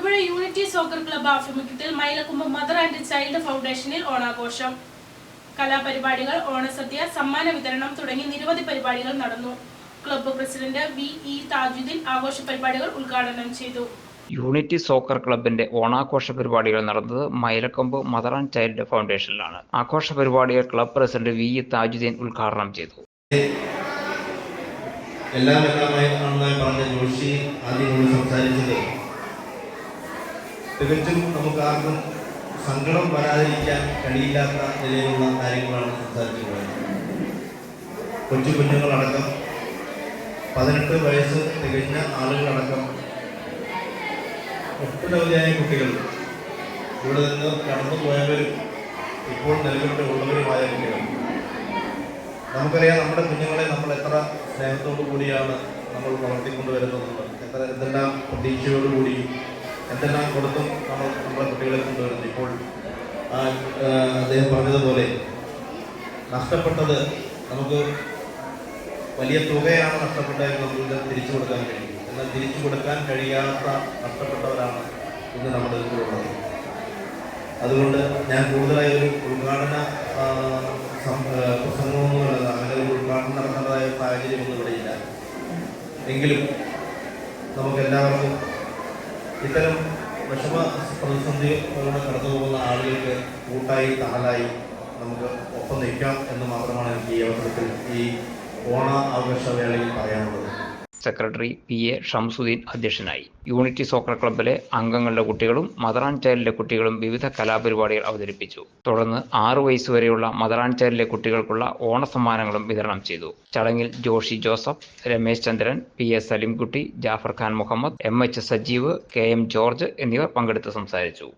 Thodupuzha unity soccer club ആഭിമുഖ്യത്തിൽ Mylakkumbu mother and child ഫൗണ്ടേഷനിൽ ഓണാഘോഷം. കലാപരിപാടികൾ ഓണസദ്യ സമ്മാന വിതരണം തുടങ്ങി നിരവധി പരിപാടികൾ നടന്നു. Club president V E Tajuddin ആഘോഷ പരിപാടികൾ ഉദ്ഘാടനം ചെയ്തു. യൂണിറ്റി സോക്കർ ക്ലബിന്റെ ഓണാഘോഷ പരിപാടികൾ നടന്നത് മൈലക്കൊമ്പ് മദർ ആൻഡ് ചൈൽഡ് ഫൗണ്ടേഷനിലാണ്. ആഘോഷ പരിപാടികൾ club president V E Tajuddin ഉദ്ഘാടനം ചെയ്തു. എല്ലാം എല്ലാമായി ആണെന്നായി പറഞ്ഞ ജോഷി ആദ്യം സംസാരിച്ചത് തികച്ചും നമുക്ക് ആർക്കും സങ്കടം വരാതിരിക്കാൻ കഴിയില്ലാത്ത നിലയിലുള്ള കാര്യങ്ങളാണ് സംസാരിച്ചിട്ടുള്ളത്. കൊച്ചു കുഞ്ഞുങ്ങളടക്കം പതിനെട്ട് വയസ്സ് തികഞ്ഞ ആളുകളടക്കം ഒട്ടനവധിയായ കുട്ടികൾ ഇവിടെ നിന്ന് കടന്നു പോയവരും ഇപ്പോൾ നിലവിലുള്ള ഉള്ളവരുമായ കുട്ടികൾ. നമുക്കറിയാം നമ്മുടെ കുഞ്ഞുങ്ങളെ നമ്മൾ എത്ര സ്നേഹത്തോടു കൂടിയാണ് നമ്മൾ വളർത്തിക്കൊണ്ടുവരുന്നത്. എത്ര എന്തെല്ലാം പ്രതീക്ഷയോടുകൂടി എന്തെല്ലാം കൊടുത്തും നമ്മൾ നമ്മുടെ കുട്ടികളെ കൊണ്ടുവരുന്നു. ഇപ്പോൾ അദ്ദേഹം പറഞ്ഞതുപോലെ നഷ്ടപ്പെട്ടത് നമുക്ക് വലിയ തുകയാണ് നഷ്ടപ്പെട്ടതെങ്കിൽ നമുക്ക് തിരിച്ചു കൊടുക്കാൻ കഴിയും. എന്നാൽ തിരിച്ചു കൊടുക്കാൻ കഴിയാത്ത നഷ്ടപ്പെട്ടവരാണ് ഇന്ന് നമ്മുടെ ഇതിലുള്ളത്. അതുകൊണ്ട് ഞാൻ കൂടുതലായി ഒരു ഉദ്ഘാടന ആ, സം- ആ, പ്രസംഗമൊന്നും ഉള്ളത് അങ്ങനെ ഒരു ഉദ്ഘാടനം നടത്തേണ്ടതായ സാഹചര്യമൊന്നും ഇവിടെയില്ല എങ്കിലും നമുക്കെല്ലാവർക്കും ഇത്തരം വിഷമ പ്രതിസന്ധികളിലൂടെ കടന്നു പോകുന്ന ആളുകൾക്ക് കൂട്ടായി തഹലായി നമുക്ക് ഒപ്പം നിൽക്കാം എന്ന് മാത്രമാണ് എനിക്ക് ഈ അവസരത്തിൽ ഈ ഓണ ആഘോഷ വേളയിൽ പറയാനുള്ളത്. സെക്രട്ടറി പി എ ഷംസുദ്ദീൻ അധ്യക്ഷനായി. യൂണിറ്റി സോക്കർ ക്ലബ്ബിലെ അംഗങ്ങളുടെ കുട്ടികളും മദർ ആൻഡ് ചൈൽഡിലെ കുട്ടികളും വിവിധ കലാപരിപാടികൾ അവതരിപ്പിച്ചു. തുടർന്ന് ആറു വയസ്സുവരെയുള്ള മദർ ആൻഡ് ചൈൽഡിലെ കുട്ടികൾക്കുള്ള ഓണസമ്മാനങ്ങളും വിതരണം ചെയ്തു. ചടങ്ങിൽ Joshi Joseph Ramesh Chandran P S Salimkutty Jaffar Khan Muhammad M H Sajeev K M George എന്നിവർ പങ്കെടുത്ത് സംസാരിച്ചു.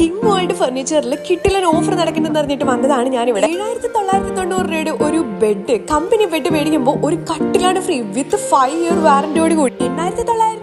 കിങ് വേൾഡ് ഫർണിച്ചറിൽ കിട്ടിലൻ ഓഫർ നടക്കുന്നെന്ന് അറിഞ്ഞിട്ട് വന്നതാണ് ഞാൻ ഇവിടെ ഏഴായിരത്തി തൊള്ളായിരത്തി തൊണ്ണൂറ് രൂപയുടെ ഒരു ബെഡ് കമ്പനി ബെഡ് മേടിക്കുമ്പോൾ ഒരു കട്ടിലാണ് ഫ്രീ വിത്ത് ഫൈവ് ഇയർ വാറന്റിയോട് കൂടി. എണ്ണായിരത്തി തൊള്ളായിരം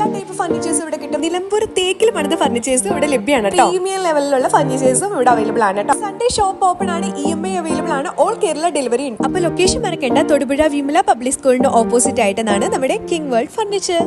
എല്ലാ ടൈപ്പ് ഫർണിച്ചേഴ്സും ഇവിടെ കിട്ടും. നിലമ്പൂർ തേക്കിൽ പണിത ഫർണിച്ചേഴ്സും ഇവിടെ ലഭ്യമാണ് പ്രീമിയം ലെവലിലുള്ള ഫർണിച്ചേഴ്സും ഇവിടെ അവൈലബിൾ ആണ് കേട്ടോ. സൺഡേ ഷോപ്പ് ഓപ്പൺ ആണ് ഇ എം ഐ അവൈലബിൾ ആണ് ഓൾ കേരള ഡെലിവറി ഉണ്ട്. അപ്പൊ ലൊക്കേഷൻ മറക്കേണ്ട തൊടുപുഴ വിമല പബ്ലിക് സ്കൂളിന്റെ ഓപ്പോസിറ്റ് ആയിട്ടാണ് നമ്മുടെ കിങ് വേൾഡ് ഫർണിച്ചർ